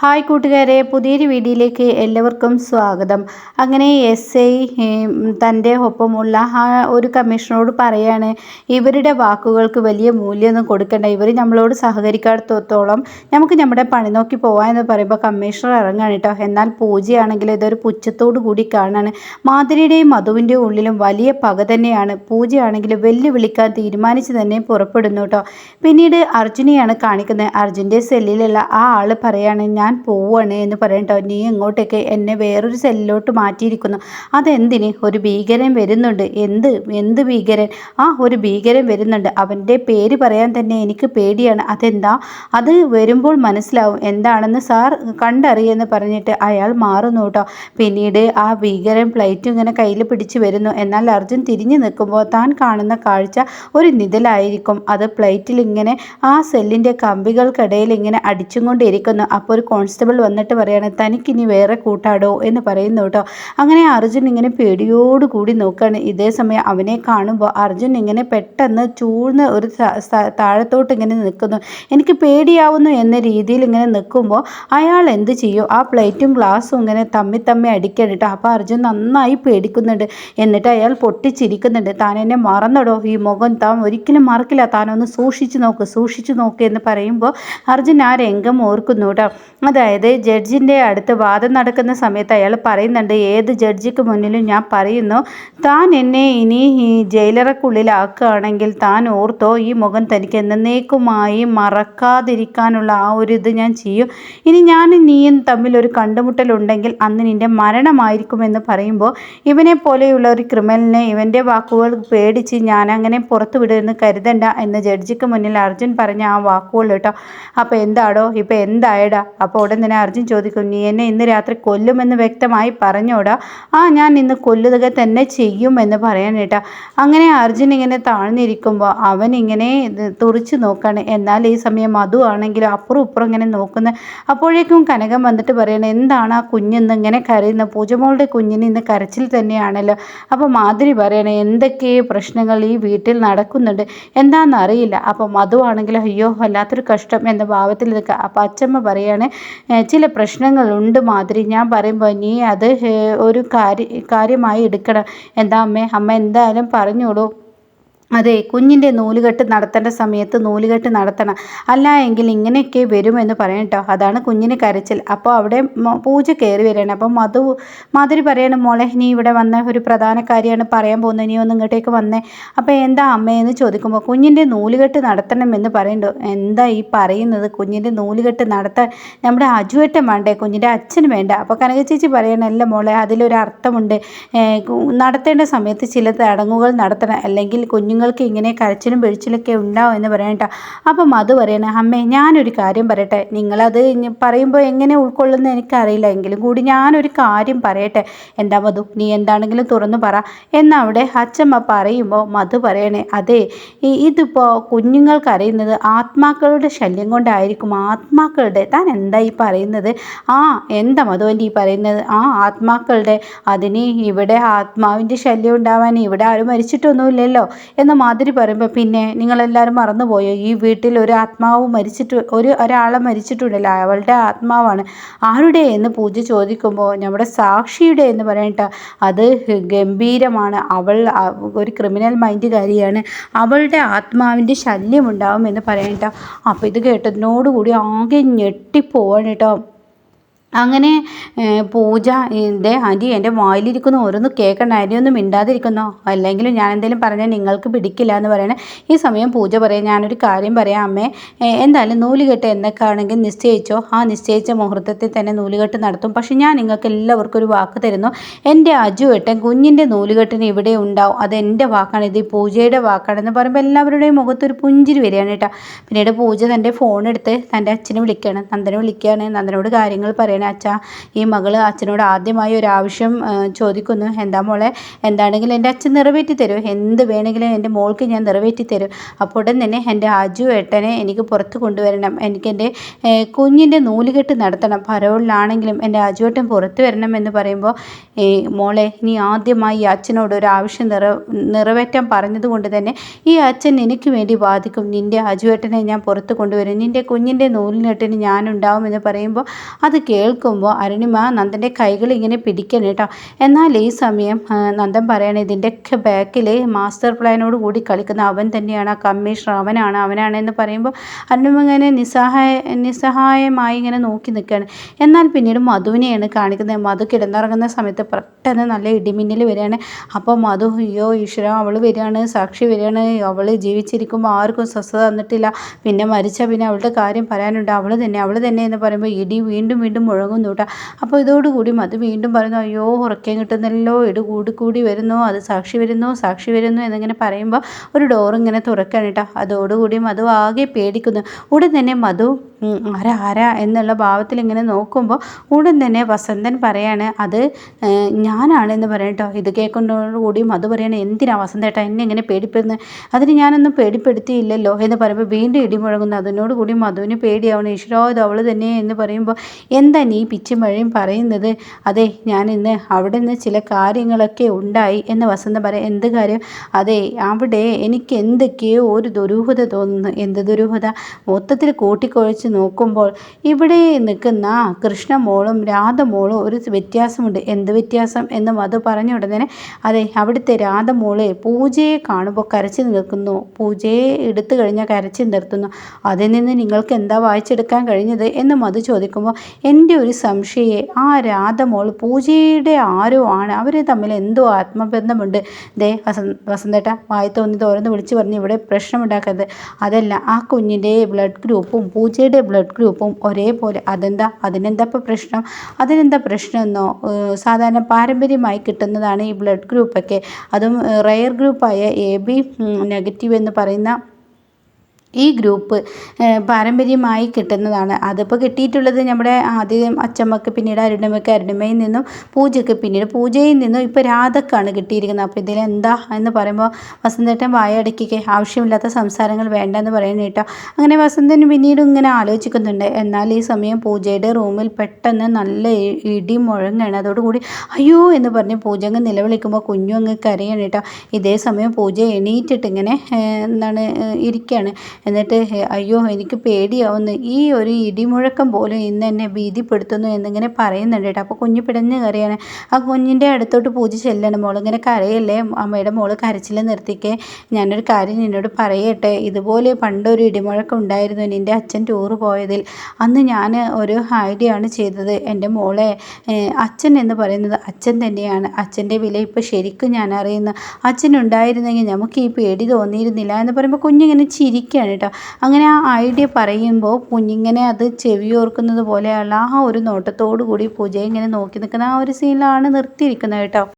Hi കൂട്ടുകാരെ പുതിയൊരു വീഡിയോയിലേക്ക് എല്ലാവർക്കും സ്വാഗതം. അങ്ങനെ എസ് ഐ തന്റെ ഒപ്പമുള്ള ആ ഒരു കമ്മീഷനോട് പറയാണ് ഇവരുടെ വാക്കുകൾക്ക് വലിയ മൂല്യമൊന്നും കൊടുക്കണ്ട. ഇവർ നമ്മളോട് സഹകരിക്കാത്തോളം നമുക്ക് നമ്മുടെ പണി നോക്കി പോവാം എന്ന് പറയുമ്പോൾ കമ്മീഷണർ ഇറങ്ങാണ് കേട്ടോ. എന്നാൽ പൂജയാണെങ്കിൽ ഇതൊരു പുച്ഛത്തോടു കൂടി കാണാണ്. മാധുരിയുടെയും മധുവിന്റെയും ഉള്ളിലും വലിയ പക തന്നെയാണ്. പൂജയാണെങ്കിൽ വെല്ലുവിളിക്കാൻ തീരുമാനിച്ച് തന്നെ പുറപ്പെടുന്നു കേട്ടോ. പിന്നീട് അർജുനെയാണ് കാണിക്കുന്നത്. അർജുന്റെ സെല്ലിലുള്ള ആ ആൾ പറയാണ് ഞാൻ ഞാൻ പോവാണ് എന്ന് പറയണ്ടോ. നീ ഇങ്ങോട്ടേക്ക് എന്നെ വേറൊരു സെല്ലിലോട്ട് മാറ്റിയിരിക്കുന്നു. അതെന്തിന്? ഒരു ഭീകരൻ വരുന്നുണ്ട്. എന്ത്? എന്ത് ഭീകരൻ? ആ ഒരു ഭീകരൻ വരുന്നുണ്ട്. അവന്റെ പേര് പറയാൻ തന്നെ എനിക്ക് പേടിയാണ്. അതെന്താ? അത് വരുമ്പോൾ മനസ്സിലാവും. എന്താണെന്ന് സാർ കണ്ടറിയെന്ന് പറഞ്ഞിട്ട് അയാൾ മാറുന്നു കേട്ടോ. പിന്നീട് ആ ഭീകരൻ പ്ലേറ്റ് ഇങ്ങനെ കയ്യിൽ പിടിച്ച് വരുന്നു. എന്നാൽ അർജുൻ തിരിഞ്ഞു നിൽക്കുമ്പോൾ താൻ കാണുന്ന കാഴ്ച ഒരു നിതലായിരിക്കും അത് പ്ലേറ്റിൽ ഇങ്ങനെ ആ സെല്ലിന്റെ കമ്പികൾക്കിടയിൽ ഇങ്ങനെ അടിച്ചും കൊണ്ടിരിക്കുന്നു. അപ്പോൾ ഒരു കോൺസ്റ്റബിൾ വന്നിട്ട് പറയാണ് തനിക്കിനി വേറെ കൂട്ടാടോ? എന്ന് പറയുന്നു കേട്ടോ. അങ്ങനെ അർജുൻ ഇങ്ങനെ പേടിയോടുകൂടി നോക്കുകയാണ് ഇതേ സമയം അവനെ കാണുമ്പോൾ അർജുൻ ഇങ്ങനെ പെട്ടെന്ന് ചൂഴ്ന്ന് ഒരു താഴത്തോട്ട് ഇങ്ങനെ നിൽക്കുന്നു. എനിക്ക് പേടിയാവുന്നു എന്ന രീതിയിൽ ഇങ്ങനെ നിൽക്കുമ്പോൾ അയാൾ എന്ത് ചെയ്യും? ആ പ്ലേറ്റും ഗ്ലാസ്സും ഇങ്ങനെ തമ്മി തമ്മി അടിക്കണം കേട്ടോ. അപ്പോൾ അർജുൻ നന്നായി പേടിക്കുന്നുണ്ട്. എന്നിട്ട് അയാൾ പൊട്ടിച്ചിരിക്കുന്നുണ്ട്. താൻ എന്നെ മറന്നടോ. ഈ മുഖം താൻ ഒരിക്കലും മറക്കില്ല. താനൊന്ന് സൂക്ഷിച്ചു നോക്ക് സൂക്ഷിച്ചു നോക്ക് എന്ന് പറയുമ്പോൾ അർജുൻ ആ രംഗം ഓർക്കുന്നു കേട്ടോ. അതായത് ജഡ്ജിന്റെ അടുത്ത് വാദം നടക്കുന്ന സമയത്ത് അയാൾ പറയുന്നുണ്ട് ഏത് ജഡ്ജിക്ക് മുന്നിലും ഞാൻ പറയുന്നു താൻ എന്നെ ഇനി ജയിലറക്കുള്ളിലാക്കുകയാണെങ്കിൽ താൻ ഓർത്തോ ഈ മുഖം തനിക്ക് എന്നേക്കുമായി മറക്കാതിരിക്കാനുള്ള ആ ഒരു ഇത് ഞാൻ ചെയ്യും. ഇനി ഞാനും നീയും തമ്മിൽ ഒരു കണ്ടുമുട്ടലുണ്ടെങ്കിൽ അന്ന് നിന്റെ മരണമായിരിക്കുമെന്ന് പറയുമ്പോൾ ഇവനെ പോലെയുള്ള ഒരു ക്രിമിനലിനെ ഇവന്റെ വാക്കുകൾ പേടിച്ച് ഞാൻ അങ്ങനെ പുറത്തു വിടുമെന്ന് കരുതണ്ട എന്ന് ജഡ്ജിക്ക് മുന്നിൽ അർജുൻ പറഞ്ഞ ആ വാക്കുകൾ കേട്ടോ. അപ്പോൾ എന്താടോ? ഇപ്പോൾ എന്തായടാ? അപ്പോൾ ഉടൻ തന്നെ അർജുൻ ചോദിക്കും നീ എന്നെ ഇന്ന് രാത്രി കൊല്ലുമെന്ന് വ്യക്തമായി പറഞ്ഞോടാ? ആ ഞാൻ ഇന്ന് കൊല്ലുക തന്നെ ചെയ്യുമെന്ന് പറയാൻ കേട്ടാ. അങ്ങനെ അർജുൻ ഇങ്ങനെ താഴ്ന്നിരിക്കുമ്പോൾ അവൻ ഇങ്ങനെ തുറിച്ച് നോക്കാണ്. എന്നാൽ ഈ സമയം മധു ആണെങ്കിലും അപ്പുറം ഇപ്പുറം ഇങ്ങനെ നോക്കുന്നത് അപ്പോഴേക്കും കനകം വന്നിട്ട് പറയണം എന്താണ് ആ കുഞ്ഞിന്ന് ഇങ്ങനെ കരയുന്ന? പൂജമോളുടെ കുഞ്ഞിന് ഇന്ന് കരച്ചിൽ തന്നെയാണല്ലോ. അപ്പോൾ മാധുരി പറയണേ എന്തൊക്കെ പ്രശ്നങ്ങൾ ഈ വീട്ടിൽ നടക്കുന്നുണ്ട്? എന്താണെന്ന് അറിയില്ല. അപ്പോൾ മധു ആണെങ്കിലും അയ്യോ വല്ലാത്തൊരു കഷ്ടം എന്ന ഭാവത്തിൽ നിൽക്കുക അപ്പോൾ അച്ചമ്മ പറയാണ് ചില പ്രശ്നങ്ങളുണ്ട് മാതിരി. ഞാൻ പറയുമ്പോൾ നീ അത് ഒരു കാര്യ കാര്യമായി എടുക്കണം. എന്താ അമ്മേ? അമ്മ എന്തായാലും പറഞ്ഞോളൂ അതെ കുഞ്ഞിന്റെ നൂലുകെട്ട് നടത്തേണ്ട സമയത്ത് നൂലുകെട്ട് നടത്തണം. അല്ല എങ്കിൽ ഇങ്ങനെയൊക്കെ വരുമെന്ന് പറയും കേട്ടോ അതാണ് കുഞ്ഞിന് കരച്ചിൽ. അപ്പോൾ അവിടെ പൂജ കയറി വരികയാണ്. അപ്പോൾ മധു മാധുരി പറയണം മോളെ നീ ഇവിടെ വന്ന ഒരു പ്രധാന കാര്യമാണ് പറയാൻ പോകുന്നത്. നീ ഒന്ന് ഇങ്ങോട്ടേക്ക് വന്നേ. അപ്പോൾ എന്താ അമ്മയെന്ന് ചോദിക്കുമ്പോൾ കുഞ്ഞിന്റെ നൂലുകെട്ട് നടത്തണമെന്ന് പറയുന്നുണ്ടോ എന്താ ഈ പറയുന്നത്? കുഞ്ഞിന്റെ നൂലുകെട്ട് നടത്താൻ നമ്മുടെ അജുവേട്ടൻ വേണ്ടേ? കുഞ്ഞിന്റെ അച്ഛന് വേണ്ട? അപ്പോൾ കനക ചേച്ചി പറയണല്ല മോളെ അതിലൊരു അർത്ഥമുണ്ട് നടത്തേണ്ട സമയത്ത് ചില തടങ്ങുകൾ നടത്തണം. അല്ലെങ്കിൽ കുഞ്ഞു കുഞ്ഞുങ്ങൾക്ക് ഇങ്ങനെ കരച്ചിലും പിഴിച്ചിലൊക്കെ ഉണ്ടാവും എന്ന് പറയണ്ട അപ്പം അത് പറയണേ അമ്മേ ഞാനൊരു കാര്യം പറയട്ടെ. നിങ്ങളത് പറയുമ്പോൾ എങ്ങനെ ഉൾക്കൊള്ളുന്ന എനിക്കറിയില്ല. എങ്കിലും കൂടി ഞാനൊരു കാര്യം പറയട്ടെ. എന്താ മധു നീ എന്താണെങ്കിലും തുറന്നു പറ. എന്നവിടെ അച്ഛമ്മ പറയുമ്പോൾ മധു പറയണേ അതെ ഇതിപ്പോൾ കുഞ്ഞുങ്ങൾക്ക് അറിയുന്നത് ആത്മാക്കളുടെ ശല്യം കൊണ്ടായിരിക്കും. ആത്മാക്കളുടെ താൻ എന്താ ഈ പറയുന്നത്? ആ എന്താ മധുവന്റെ ഈ പറയുന്നത്? ആ ആത്മാക്കളുടെ അതിന് ഇവിടെ ആത്മാവിന്റെ ശല്യം ഉണ്ടാവാൻ ഇവിടെ ആരും മരിച്ചിട്ടൊന്നുമില്ലല്ലോ. എന്ന മാതിരി പറയുമ്പോൾ പിന്നെ നിങ്ങളെല്ലാവരും മറന്നുപോയോ? ഈ വീട്ടിൽ ഒരു ആത്മാവ് മരിച്ചിട്ട് ഒരു ഒരാളെ മരിച്ചിട്ടുണ്ടല്ലോ. അവളുടെ ആത്മാവാണ്. ആരുടെ എന്ന് പൂജ ചോദിക്കുമ്പോൾ നമ്മുടെ സാക്ഷിയുടെ എന്ന് പറയട്ടെ അത് ഗംഭീരമാണ്. അവൾ ഒരു ക്രിമിനൽ മൈൻഡുകാരിയാണ്. അവളുടെ ആത്മാവിന്റെ ശല്യം ഉണ്ടാവും എന്ന് പറയട്ടോ അപ്പോൾ ഇത് കേട്ടതിനോടുകൂടി ആകെ ഞെട്ടിപ്പോവാണ് കേട്ടോ. അങ്ങനെ പൂജ എന്റെ ആന്റി എന്റെ വായിലിരിക്കുന്ന. ഓരോന്ന് കേൾക്കണ്ട ആരെയൊന്നും മിണ്ടാതിരിക്കുന്നോ? അല്ലെങ്കിൽ ഞാൻ എന്തെങ്കിലും പറഞ്ഞാൽ നിങ്ങൾക്ക് പിടിക്കില്ല എന്ന് പറയണേ. ഈ സമയം പൂജ പറയാം. ഞാനൊരു കാര്യം പറയാം. അമ്മേ എന്തായാലും നൂലുകെട്ട് എന്നൊക്കെയാണെങ്കിൽ നിശ്ചയിച്ചോ? ആ നിശ്ചയിച്ച മുഹൂർത്തത്തിൽ തന്നെ നൂലുകെട്ട് നടത്തും. പക്ഷെ ഞാൻ നിങ്ങൾക്ക് എല്ലാവർക്കും ഒരു വാക്ക് തരുന്നു. എന്റെ അജു ഏട്ടൻ കുഞ്ഞിന്റെ നൂലുകെട്ടിന് ഇവിടെ ഉണ്ടാവും. അത് എന്റെ വാക്കാണ്. ഇത് പൂജയുടെ വാക്കാണെന്ന് പറയുമ്പോൾ എല്ലാവരുടെയും മുഖത്തൊരു പുഞ്ചിരി വരികയാണ് കേട്ടോ. പിന്നീട് പൂജ തന്റെ ഫോൺ എടുത്ത് തന്റെ അച്ഛനെ വിളിക്കുകയാണ് നന്ദനെ വിളിക്കുകയാണ്. നന്ദനോട് കാര്യങ്ങൾ പറയാം പറയണേ അച്ഛാ ഈ മകൾ അച്ഛനോട് ആദ്യമായി ഒരു ആവശ്യം ചോദിക്കുന്നു. എന്താ മോളെ എന്താണെങ്കിലും എന്റെ അച്ഛൻ നിറവേറ്റി തരും. എന്ത് വേണമെങ്കിലും എന്റെ മോൾക്ക് ഞാൻ നിറവേറ്റി തരും. അപ്പോൾ ഉടൻ തന്നെ എന്റെ അജു ഏട്ടനെ എനിക്ക് പുറത്ത് കൊണ്ടുവരണം. എനിക്ക് എന്റെ കുഞ്ഞിന്റെ നൂലുകെട്ട് നടത്തണം. പരോളിലാണെങ്കിലും എന്റെ അജുവേട്ടൻ പുറത്ത് വരണം എന്ന് പറയുമ്പോൾ മോളെ നീ ആദ്യമായി ഈ അച്ഛനോട് ഒരു ആവശ്യം നിറ നിറവേറ്റാൻ പറഞ്ഞതുകൊണ്ട് തന്നെ ഈ അച്ഛൻ എനിക്ക് വേണ്ടി ബാധിക്കും നിന്റെ അജുവേട്ടനെ ഞാൻ പുറത്ത് കൊണ്ടുവരും. നിന്റെ കുഞ്ഞിന്റെ നൂലിനെട്ടിന് ഞാനുണ്ടാവും എന്ന് പറയുമ്പോൾ അത് കേൾക്കുമ്പോൾ അരുണിമ നന്ദന്റെ കൈകൾ ഇങ്ങനെ പിടിക്കണം കേട്ടോ എന്നാൽ ഈ സമയം നന്ദൻ പറയണം ഇതിന്റെയൊക്കെ ബാക്കിൽ മാസ്റ്റർ പ്ലാനോട് കൂടി കളിക്കുന്ന അവൻ തന്നെയാണ് ആ കമ്മീഷണർ അവനാണ് അവനാണ് എന്ന് പറയുമ്പോൾ അരുണിമ ഇങ്ങനെ നിസ്സഹായ നിസ്സഹായമായി ഇങ്ങനെ നോക്കി നിൽക്കുകയാണ്. എന്നാൽ പിന്നീട് മധുവിനെയാണ് കാണിക്കുന്നത്. മധു കിടന്നിറങ്ങുന്ന സമയത്ത് പെട്ടെന്ന് നല്ല ഇടിമിന്നൽ വരികയാണ്. അപ്പോൾ മധു അയ്യോ ഈശ്വര അവൾ വരികയാണ് സാക്ഷി വരികയാണ്. അവൾ ജീവിച്ചിരിക്കുമ്പോൾ ആർക്കും സ്വസ്ഥത തന്നിട്ടില്ല. പിന്നെ മരിച്ച പിന്നെ അവളുടെ കാര്യം പറയാനുണ്ട്. അവൾ തന്നെ അവൾ തന്നെ എന്ന് പറയുമ്പോൾ ഇടി വീണ്ടും വീണ്ടും മുഴങ്ങുന്നു കേട്ടോ അപ്പോൾ ഇതോടുകൂടി മധു വീണ്ടും പറയുന്നു അയ്യോ ഉറക്കം കിട്ടുന്നല്ലോ. ഇട് കൂടി കൂടി വരുന്നു. അത് സാക്ഷി വരുന്നു സാക്ഷി വരുന്നു എന്നിങ്ങനെ പറയുമ്പോൾ ഒരു ഡോർ ഇങ്ങനെ തുറക്കുകയാണ് കേട്ടോ അതോടുകൂടി മധു ആകെ പേടിക്കുന്നു. ഉടൻ തന്നെ മധു ആരാ ആരാ? എന്നുള്ള ഭാവത്തിൽ ഇങ്ങനെ നോക്കുമ്പോൾ ഉടൻ തന്നെ വസന്തൻ പറയാണ് അത് ഞാനാണ് എന്ന് പറയട്ടോ ഇത് കേൾക്കുന്നതോടുകൂടി മധു പറയണേ എന്തിനാ വസന്തേട്ടാ എന്നെ ഇങ്ങനെ പേടിപ്പെടുന്നത് അതിന് ഞാനൊന്നും പേടിപ്പെടുത്തിയില്ലല്ലോ എന്ന് പറയുമ്പോൾ വീണ്ടും ഇടിമുഴങ്ങുന്നു അതിനോട് കൂടി മധുവിന് പേടിയാവണം. ഈശ്വരോ ഇത് അവൾ തന്നെ എന്ന് പറയുമ്പോൾ എന്താ നീ പിച്ചും മഴയും പറയുന്നത് അതെ ഞാൻ ഇന്ന് അവിടെ നിന്ന് ചില കാര്യങ്ങളൊക്കെ ഉണ്ടായി. എന്ന് വസന്ത പറയാം എന്ത് കാര്യം? അതെ അവിടെ എനിക്ക് എന്തൊക്കെയോ ഒരു ദുരൂഹത തോന്നുന്നു. എന്ത് ദുരൂഹത? മൊത്തത്തിൽ കൂട്ടിക്കൊഴിച്ച് നോക്കുമ്പോൾ ഇവിടെ നിൽക്കുന്ന കൃഷ്ണമോളും രാധമോളും ഒരു വ്യത്യാസമുണ്ട്. എന്ത് വ്യത്യാസം എന്ന് മധു പറഞ്ഞ ഉടനെ അതെ അവിടുത്തെ രാധമോൾ പൂജയെ കാണുമ്പോൾ കരച്ചു നിൽക്കുന്നു. പൂജയെ എടുത്തു കഴിഞ്ഞാൽ കരച്ചു നിർത്തുന്നു. അതിൽ നിന്ന് നിങ്ങൾക്ക് എന്താ വായിച്ചെടുക്കാൻ കഴിഞ്ഞത്? എന്ന് മധു ചോദിക്കുമ്പോൾ എന്റെ ഒരു സംശയെ ആ രാധമോൾ പൂജയുടെ ആരോ ആണ്. അവർ തമ്മിൽ എന്തോ ആത്മബന്ധമുണ്ട്. ദേ വസ വസന്തേട്ട വായി തോന്നി തോർന്ന് വിളിച്ചു പറഞ്ഞ് ഇവിടെ പ്രശ്നമുണ്ടാക്കരുത്. അതല്ല ആ കുഞ്ഞിന്റെ ബ്ലഡ് ഗ്രൂപ്പും പൂജയുടെ ബ്ലഡ് ഗ്രൂപ്പും ഒരേപോലെ. അതെന്താ? അതിനെന്താ ഇപ്പോൾ പ്രശ്നം അതിനെന്താ പ്രശ്നമെന്നോ സാധാരണ പാരമ്പര്യമായി കിട്ടുന്നതാണ് ഈ ബ്ലഡ് ഗ്രൂപ്പൊക്കെ. അതും റയർ ഗ്രൂപ്പായ എ ബി നെഗറ്റീവ് എന്ന് പറയുന്ന ഈ ഗ്രൂപ്പ് പാരമ്പര്യമായി കിട്ടുന്നതാണ്. അതിപ്പോൾ കിട്ടിയിട്ടുള്ളത് നമ്മുടെ ആദ്യം അച്ചമ്മക്ക് പിന്നീട് അരുണിമയ്ക്ക് അരുണിമയിൽ നിന്നും പൂജയ്ക്ക് പിന്നീട് പൂജയിൽ നിന്നും ഇപ്പോൾ രാധക്കാണ് കിട്ടിയിരിക്കുന്നത്. അപ്പോൾ ഇതിൽ എന്താ എന്ന് പറയുമ്പോൾ വസന്തേട്ടൻ വായടക്കിക്ക് ആവശ്യമില്ലാത്ത സംസാരങ്ങൾ വേണ്ടെന്ന് പറയുന്നു കേട്ടോ. അങ്ങനെ വസന്തൻ പിന്നീട് ഇങ്ങനെ ആലോചിക്കുന്നുണ്ട്. എന്നാൽ ഈ സമയം പൂജയുടെ റൂമിൽ പെട്ടെന്ന് നല്ല ഇടി മുഴങ്ങാണ്. അതോടുകൂടി അയ്യോ എന്ന് പറഞ്ഞ് പൂജ അങ്ങ് നിലവിളിക്കുമ്പോൾ കുഞ്ഞു അങ്ങ് കരയാണ് കേട്ടോ. ഇതേ സമയം പൂജ എണീറ്റിട്ട് ഇങ്ങനെ എന്താണ് ഇരിക്കുകയാണ് എന്നിട്ട് അയ്യോ എനിക്ക് പേടിയാവുന്നു. ഈ ഒരു ഇടിമുഴക്കം പോലും ഇന്ന് എന്നെ ഭീതിപ്പെടുത്തുന്നു എന്നിങ്ങനെ പറയുന്നുണ്ട് കേട്ടോ. അപ്പോൾ കുഞ്ഞ് പിടഞ്ഞ് കരയാണ്. ആ കുഞ്ഞിന്റെ അടുത്തോട്ട് പൂജ ചെല്ലണം. മോൾ ഇങ്ങനെ കരയല്ലേ? അമ്മയുടെ മോൾ കരച്ചിൽ നിർത്തിക്കേ. ഞാനൊരു കാര്യം നിന്നോട് പറയട്ടെ. ഇതുപോലെ പണ്ടൊരു ഇടിമുഴക്കം ഉണ്ടായിരുന്നു നിന്റെ അച്ഛൻ ടൂറ് പോയതിൽ. അന്ന് ഞാൻ ഒരു ഐഡിയ ആണ് ചെയ്തത്. എന്റെ മോളെ അച്ഛൻ എന്ന് പറയുന്നത് അച്ഛൻ തന്നെയാണ്. അച്ഛന്റെ വില ഇപ്പോൾ ശരിക്കും ഞാൻ അറിയുന്നു. അച്ഛൻ ഉണ്ടായിരുന്നെങ്കിൽ നമുക്ക് ഈ പേടി തോന്നിയിരുന്നില്ല എന്ന് പറയുമ്പോൾ കുഞ്ഞിങ്ങനെ ചിരിക്കുകയാണ് കേട്ടോ. അങ്ങനെ ആ ഐഡിയ പറയുമ്പോൾ കുഞ്ഞിങ്ങനെ അത് ചെവി ചെവിയോർക്കുന്നത് പോലെയുള്ള ആ ഒരു നോട്ടത്തോടു കൂടി പൂജയെ ഇങ്ങനെ നോക്കി നിൽക്കുന്ന ആ ഒരു സീനിലാണ് നിർത്തിയിരിക്കുന്നത് കേട്ടോ.